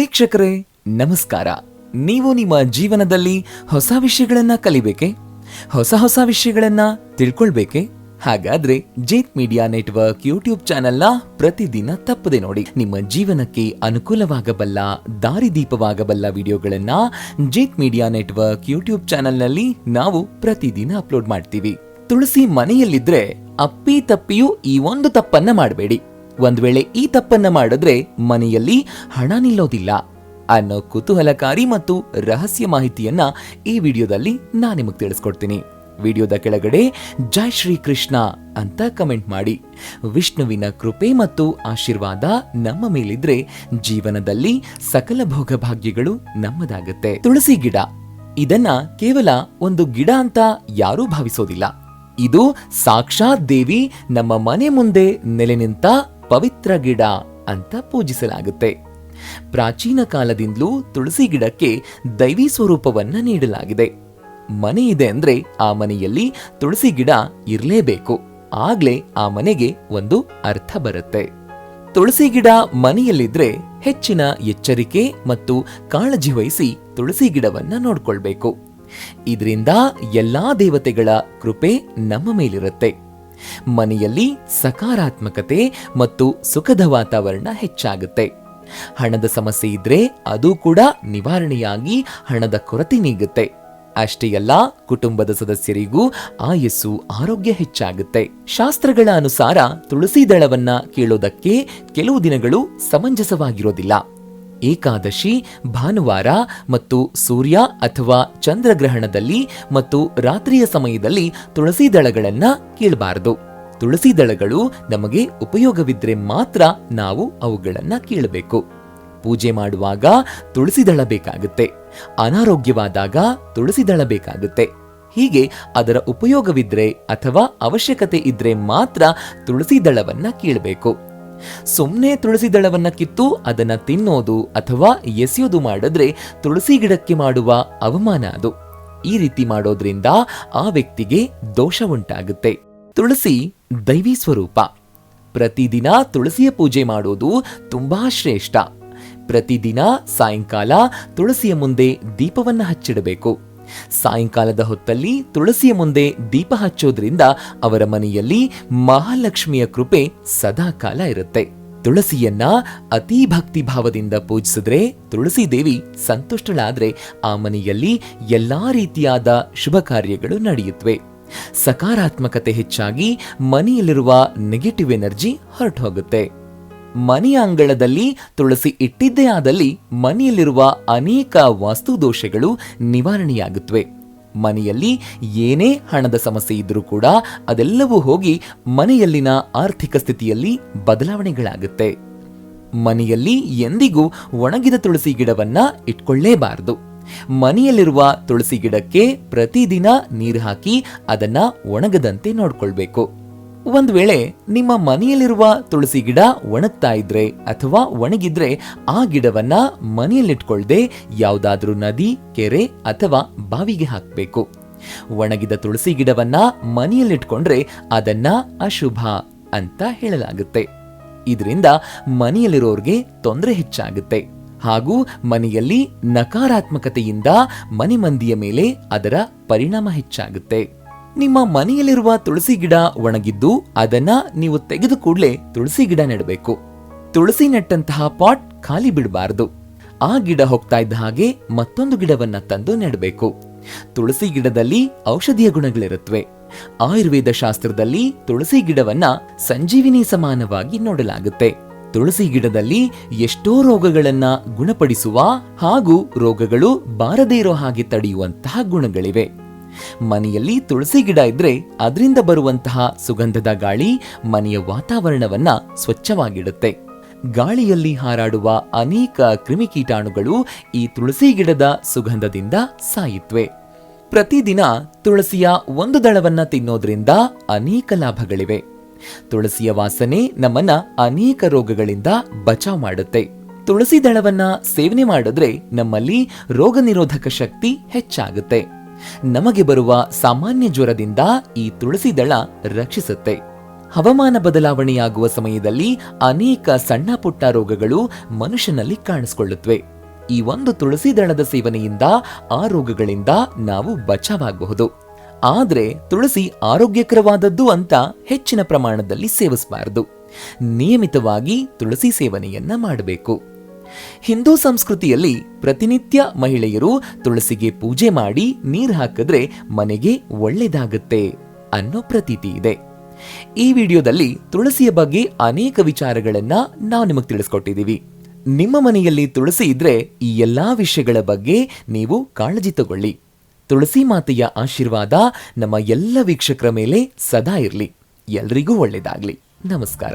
ವೀಕ್ಷಕರೇ, ನಮಸ್ಕಾರ. ನೀವು ನಿಮ್ಮ ಜೀವನದಲ್ಲಿ ಹೊಸ ವಿಷಯಗಳನ್ನ ಕಲಿಬೇಕೆ? ಹೊಸ ಹೊಸ ವಿಷಯಗಳನ್ನ ತಿಳ್ಕೊಳ್ಬೇಕೆ? ಹಾಗಾದ್ರೆ ಜೇತ್ ಮೀಡಿಯಾ ನೆಟ್ವರ್ಕ್ ಯೂಟ್ಯೂಬ್ ಚಾನೆಲ್ನ ಪ್ರತಿದಿನ ತಪ್ಪದೆ ನೋಡಿ. ನಿಮ್ಮ ಜೀವನಕ್ಕೆ ಅನುಕೂಲವಾಗಬಲ್ಲ, ದಾರಿದೀಪವಾಗಬಲ್ಲ ವಿಡಿಯೋಗಳನ್ನ ಜೇತ್ ಮೀಡಿಯಾ ನೆಟ್ವರ್ಕ್ ಯೂಟ್ಯೂಬ್ ಚಾನೆಲ್ನಲ್ಲಿ ನಾವು ಪ್ರತಿದಿನ ಅಪ್ಲೋಡ್ ಮಾಡ್ತೀವಿ. ತುಳಸಿ ಮನೆಯಲ್ಲಿದ್ರೆ ಅಪ್ಪಿ ತಪ್ಪಿಯೂ ಈ ಒಂದು ತಪ್ಪನ್ನ ಮಾಡಬೇಡಿ. ಒಂದ್ ವೇಳೆ ಈ ತಪ್ಪನ್ನ ಮಾಡಿದ್ರೆ ಮನೆಯಲ್ಲಿ ಹಣ ನಿಲ್ಲೋದಿಲ್ಲ ಅನ್ನೋ ಕುತೂಹಲಕಾರಿ ಮತ್ತು ರಹಸ್ಯ ಮಾಹಿತಿಯನ್ನ ಈ ವಿಡಿಯೋದಲ್ಲಿ ನಾನು ನಿಮಗೆ ತಿಳಿಸ್ಕೊಡ್ತೀನಿ. ವಿಡಿಯೋದ ಕೆಳಗಡೆ ಜೈ ಶ್ರೀ ಕೃಷ್ಣ ಅಂತ ಕಮೆಂಟ್ ಮಾಡಿ. ವಿಷ್ಣುವಿನ ಕೃಪೆ ಮತ್ತು ಆಶೀರ್ವಾದ ನಮ್ಮ ಮೇಲಿದ್ರೆ ಜೀವನದಲ್ಲಿ ಸಕಲ ಭೋಗ ಭಾಗ್ಯಗಳು ನಮ್ಮದಾಗುತ್ತೆ. ತುಳಸಿ ಗಿಡ, ಇದನ್ನ ಕೇವಲ ಒಂದು ಗಿಡ ಅಂತ ಯಾರೂ ಭಾವಿಸೋದಿಲ್ಲ. ಇದು ಸಾಕ್ಷಾತ್ ದೇವಿ ನಮ್ಮ ಮನೆ ಮುಂದೆ ನೆಲೆ ನಿಂತ ಪವಿತ್ರ ಗಿಡ ಅಂತ ಪೂಜಿಸಲಾಗುತ್ತೆ. ಪ್ರಾಚೀನ ಕಾಲದಿಂದಲೂ ತುಳಸಿ ಗಿಡಕ್ಕೆ ದೈವಿ ಸ್ವರೂಪವನ್ನ ನೀಡಲಾಗಿದೆ. ಮನೆ ಇದೆ ಅಂದ್ರೆ ಆ ಮನೆಯಲ್ಲಿ ತುಳಸಿ ಗಿಡ ಇರಲೇಬೇಕು. ಆಗ್ಲೇ ಆ ಮನೆಗೆ ಒಂದು ಅರ್ಥ ಬರುತ್ತೆ. ತುಳಸಿ ಗಿಡ ಮನೆಯಲ್ಲಿದ್ರೆ ಹೆಚ್ಚಿನ ಎಚ್ಚರಿಕೆ ಮತ್ತು ಕಾಳಜಿ ವಹಿಸಿ ತುಳಸಿ ಗಿಡವನ್ನ ನೋಡ್ಕೊಳ್ಬೇಕು. ಇದರಿಂದ ಎಲ್ಲಾ ದೇವತೆಗಳ ಕೃಪೆ ನಮ್ಮ ಮೇಲಿರುತ್ತೆ. ಮನೆಯಲ್ಲಿ ಸಕಾರಾತ್ಮಕತೆ ಮತ್ತು ಸುಖದ ವಾತಾವರಣ ಹೆಚ್ಚಾಗುತ್ತೆ. ಹಣದ ಸಮಸ್ಯೆ ಇದ್ರೆ ಅದು ಕೂಡ ನಿವಾರಣೆಯಾಗಿ ಹಣದ ಕೊರತೆ ನೀಗುತ್ತೆ. ಅಷ್ಟೇ ಅಲ್ಲ, ಕುಟುಂಬದ ಸದಸ್ಯರಿಗೂ ಆಯಸ್ಸು, ಆರೋಗ್ಯ ಹೆಚ್ಚಾಗುತ್ತೆ. ಶಾಸ್ತ್ರಗಳ ಅನುಸಾರ ತುಳಸಿ ದಳವನ್ನ ಕೇಳೋದಕ್ಕೆ ಕೆಲವು ದಿನಗಳು ಸಮಂಜಸವಾಗಿರೋದಿಲ್ಲ. ಏಕಾದಶಿ, ಭಾನುವಾರ ಮತ್ತು ಸೂರ್ಯ ಅಥವಾ ಚಂದ್ರಗ್ರಹಣದಲ್ಲಿ ಮತ್ತು ರಾತ್ರಿಯ ಸಮಯದಲ್ಲಿ ತುಳಸಿ ದಳಗಳನ್ನ ಕೀಳಬಾರದು. ತುಳಸಿ ದಳಗಳು ನಮಗೆ ಉಪಯೋಗವಿದ್ರೆ ಮಾತ್ರ ನಾವು ಅವುಗಳನ್ನ ಕೀಳಬೇಕು. ಪೂಜೆ ಮಾಡುವಾಗ ತುಳಸಿ ದಳ ಬೇಕಾಗುತ್ತೆ. ಅನಾರೋಗ್ಯವಾದಾಗ ತುಳಸಿ ದಳ ಬೇಕಾಗುತ್ತೆ. ಹೀಗೆ ಅದರ ಉಪಯೋಗವಿದ್ರೆ ಅಥವಾ ಅವಶ್ಯಕತೆ ಇದ್ರೆ ಮಾತ್ರ ತುಳಸಿ ದಳವನ್ನ ಕೀಳಬೇಕು. ಸುಮ್ಮನೆ ತುಳಸಿ ದಳವನ್ನ ಕಿತ್ತು ಅದನ್ನ ತಿನ್ನೋದು ಅಥವಾ ಎಸೆಯೋದು ಮಾಡಿದ್ರೆ ತುಳಸಿ ಗಿಡಕ್ಕೆ ಮಾಡುವ ಅವಮಾನ ಅದು. ಈ ರೀತಿ ಮಾಡೋದ್ರಿಂದ ಆ ವ್ಯಕ್ತಿಗೆ ದೋಷ ಉಂಟಾಗುತ್ತೆ. ತುಳಸಿ ದೈವಿ ಸ್ವರೂಪ. ಪ್ರತಿದಿನ ತುಳಸಿಯ ಪೂಜೆ ಮಾಡೋದು ತುಂಬಾ ಶ್ರೇಷ್ಠ. ಪ್ರತಿದಿನ ಸಾಯಂಕಾಲ ತುಳಸಿಯ ಮುಂದೆ ದೀಪವನ್ನ ಹಚ್ಚಿಡಬೇಕು. ಸಾಯಂಕಾಲದ ಹೊತ್ತಲ್ಲಿ ತುಳಸಿಯ ಮುಂದೆ ದೀಪ ಹಚ್ಚೋದ್ರಿಂದ ಅವರ ಮನೆಯಲ್ಲಿ ಮಹಾಲಕ್ಷ್ಮಿಯ ಕೃಪೆ ಸದಾಕಾಲ ಇರುತ್ತೆ. ತುಳಸಿಯನ್ನ ಅತಿ ಭಕ್ತಿ ಭಾವದಿಂದ ಪೂಜಿಸಿದ್ರೆ ತುಳಸಿ ದೇವಿ ಸಂತುಷ್ಟಳಾದ್ರೆ ಆ ಮನೆಯಲ್ಲಿ ಎಲ್ಲಾ ರೀತಿಯಾದ ಶುಭ ಕಾರ್ಯಗಳು ನಡೆಯುತ್ತವೆ ಸಕಾರಾತ್ಮಕತೆ ಹೆಚ್ಚಾಗಿ ಮನೆಯಲ್ಲಿರುವ ನೆಗೆಟಿವ್ ಎನರ್ಜಿ ಹೊರಟು ಹೋಗುತ್ತೆ ಮನೆಯ ಅಂಗಳದಲ್ಲಿ ತುಳಸಿ ಇಟ್ಟಿದ್ದೇ ಆದಲ್ಲಿ ಮನೆಯಲ್ಲಿರುವ ಅನೇಕ ವಾಸ್ತು ದೋಷಗಳು ನಿವಾರಣೆಯಾಗುತ್ತವೆ. ಮನೆಯಲ್ಲಿ ಏನೇ ಹಣದ ಸಮಸ್ಯೆ ಇದ್ದರೂ ಕೂಡ ಅದೆಲ್ಲವೂ ಹೋಗಿ ಮನೆಯಲ್ಲಿನ ಆರ್ಥಿಕ ಸ್ಥಿತಿಯಲ್ಲಿ ಬದಲಾವಣೆಗಳಾಗುತ್ತೆ. ಮನೆಯಲ್ಲಿ ಎಂದಿಗೂ ಒಣಗಿದ ತುಳಸಿ ಗಿಡವನ್ನ ಇಟ್ಕೊಳ್ಳೇಬಾರದು. ಮನೆಯಲ್ಲಿರುವ ತುಳಸಿ ಗಿಡಕ್ಕೆ ಪ್ರತಿದಿನ ನೀರು ಹಾಕಿ ಅದನ್ನ ಒಣಗದಂತೆ ನೋಡ್ಕೊಳ್ಬೇಕು. ಒಂದ್ ವೇಳೆ ನಿಮ್ಮ ಮನೆಯಲ್ಲಿರುವ ತುಳಸಿ ಗಿಡ ಒಣಗ್ತಾ ಇದ್ರೆ ಅಥವಾ ಒಣಗಿದ್ರೆ ಆ ಗಿಡವನ್ನ ಮನೆಯಲ್ಲಿಟ್ಕೊಳ್ದೆ ಯಾವುದಾದ್ರೂ ನದಿ, ಕೆರೆ ಅಥವಾ ಬಾವಿಗೆ ಹಾಕಬೇಕು. ಒಣಗಿದ ತುಳಸಿ ಗಿಡವನ್ನ ಮನೆಯಲ್ಲಿಟ್ಕೊಂಡ್ರೆ ಅದನ್ನ ಅಶುಭ ಅಂತ ಹೇಳಲಾಗುತ್ತೆ. ಇದರಿಂದ ಮನೆಯಲ್ಲಿರೋರ್ಗೆ ತೊಂದರೆ ಹೆಚ್ಚಾಗುತ್ತೆ. ಹಾಗೂ ಮನೆಯಲ್ಲಿ ನಕಾರಾತ್ಮಕತೆಯಿಂದ ಮನೆ ಮಂದಿಯ ಮೇಲೆ ಅದರ ಪರಿಣಾಮ ಹೆಚ್ಚಾಗುತ್ತೆ. ನಿಮ್ಮ ಮನೆಯಲ್ಲಿರುವ ತುಳಸಿ ಗಿಡ ಒಣಗಿದ್ದು ಅದನ್ನ ನೀವು ತೆಗೆದು ಕೂಡಲೇ ತುಳಸಿ ಗಿಡ ನೆಡಬೇಕು. ತುಳಸಿ ನೆಟ್ಟಂತಹ ಪಾಟ್ ಖಾಲಿ ಬಿಡಬಾರದು. ಆ ಗಿಡ ಹೋಗ್ತಾ ಇದ್ದ ಹಾಗೆ ಮತ್ತೊಂದು ಗಿಡವನ್ನ ತಂದು ನೆಡಬೇಕು. ತುಳಸಿ ಗಿಡದಲ್ಲಿ ಔಷಧೀಯ ಗುಣಗಳಿರುತ್ತವೆ ಆಯುರ್ವೇದ ಶಾಸ್ತ್ರದಲ್ಲಿ ತುಳಸಿ ಗಿಡವನ್ನ ಸಂಜೀವಿನಿ ಸಮಾನವಾಗಿ ನೋಡಲಾಗುತ್ತೆ. ತುಳಸಿ ಗಿಡದಲ್ಲಿ ಎಷ್ಟೋ ರೋಗಗಳನ್ನ ಗುಣಪಡಿಸುವ ಹಾಗೂ ರೋಗಗಳು ಬಾರದೇ ಇರೋ ಹಾಗೆ ತಡೆಯುವಂತಹ ಗುಣಗಳಿವೆ. ಮನೆಯಲ್ಲಿ ತುಳಸಿ ಗಿಡ ಇದ್ರೆ ಅದರಿಂದ ಬರುವಂತಹ ಸುಗಂಧದ ಗಾಳಿ ಮನೆಯ ವಾತಾವರಣವನ್ನ ಸ್ವಚ್ಛವಾಗಿಡುತ್ತೆ. ಗಾಳಿಯಲ್ಲಿ ಹಾರಾಡುವ ಅನೇಕ ಕ್ರಿಮಿಕೀಟಾಣುಗಳು ಈ ತುಳಸಿ ಗಿಡದ ಸುಗಂಧದಿಂದ ಸಾಯಿತ್ವೆ. ಪ್ರತಿದಿನ ತುಳಸಿಯ ಒಂದು ದಳವನ್ನ ತಿನ್ನೋದ್ರಿಂದ ಅನೇಕ ಲಾಭಗಳಿವೆ. ತುಳಸಿಯ ವಾಸನೆ ನಮ್ಮನ್ನ ಅನೇಕ ರೋಗಗಳಿಂದ ಬಚಾವ್ ಮಾಡುತ್ತೆ. ತುಳಸಿ ದಳವನ್ನ ಸೇವನೆ ಮಾಡಿದ್ರೆ ನಮ್ಮಲ್ಲಿ ರೋಗ ನಿರೋಧಕ ಶಕ್ತಿ ಹೆಚ್ಚಾಗುತ್ತೆ. ನಮಗೆ ಬರುವ ಸಾಮಾನ್ಯ ಜ್ವರದಿಂದ ಈ ತುಳಸಿ ದಳ ರಕ್ಷಿಸುತ್ತೆ. ಹವಾಮಾನ ಬದಲಾವಣೆಯಾಗುವ ಸಮಯದಲ್ಲಿ ಅನೇಕ ಸಣ್ಣ ಪುಟ್ಟ ರೋಗಗಳು ಮನುಷ್ಯನಲ್ಲಿ ಕಾಣಿಸಿಕೊಳ್ಳುತ್ತವೆ ಈ ಒಂದು ತುಳಸಿ ದಳದ ಸೇವನೆಯಿಂದ ಆ ರೋಗಗಳಿಂದ ನಾವು ಬಚಾವಾಗಬಹುದು. ಆದರೆ ತುಳಸಿ ಆರೋಗ್ಯಕರವಾದದ್ದು ಅಂತ ಹೆಚ್ಚಿನ ಪ್ರಮಾಣದಲ್ಲಿ ಸೇವಿಸಬಾರದು. ನಿಯಮಿತವಾಗಿ ತುಳಸಿ ಸೇವನೆಯನ್ನ ಮಾಡಬೇಕು. ಹಿಂದೂ ಸಂಸ್ಕೃತಿಯಲ್ಲಿ ಪ್ರತಿನಿತ್ಯ ಮಹಿಳೆಯರು ತುಳಸಿಗೆ ಪೂಜೆ ಮಾಡಿ ನೀರು ಹಾಕಿದ್ರೆ ಮನೆಗೆ ಒಳ್ಳೇದಾಗುತ್ತೆ ಅನ್ನೋ ಪ್ರತೀತಿ ಇದೆ. ಈ ವಿಡಿಯೋದಲ್ಲಿ ತುಳಸಿಯ ಬಗ್ಗೆ ಅನೇಕ ವಿಚಾರಗಳನ್ನ ನಾವು ನಿಮಗೆ ತಿಳಿಸ್ಕೊಟ್ಟಿದ್ದೀವಿ ನಿಮ್ಮ ಮನೆಯಲ್ಲಿ ತುಳಸಿ ಇದ್ರೆ ಈ ಎಲ್ಲಾ ವಿಷಯಗಳ ಬಗ್ಗೆ ನೀವು ಕಾಳಜಿ ತಗೊಳ್ಳಿ. ತುಳಸಿ ಮಾತೆಯ ಆಶೀರ್ವಾದ ನಮ್ಮ ಎಲ್ಲ ವೀಕ್ಷಕರ ಮೇಲೆ ಸದಾ ಇರಲಿ. ಎಲ್ರಿಗೂ ಒಳ್ಳೇದಾಗ್ಲಿ. ನಮಸ್ಕಾರ.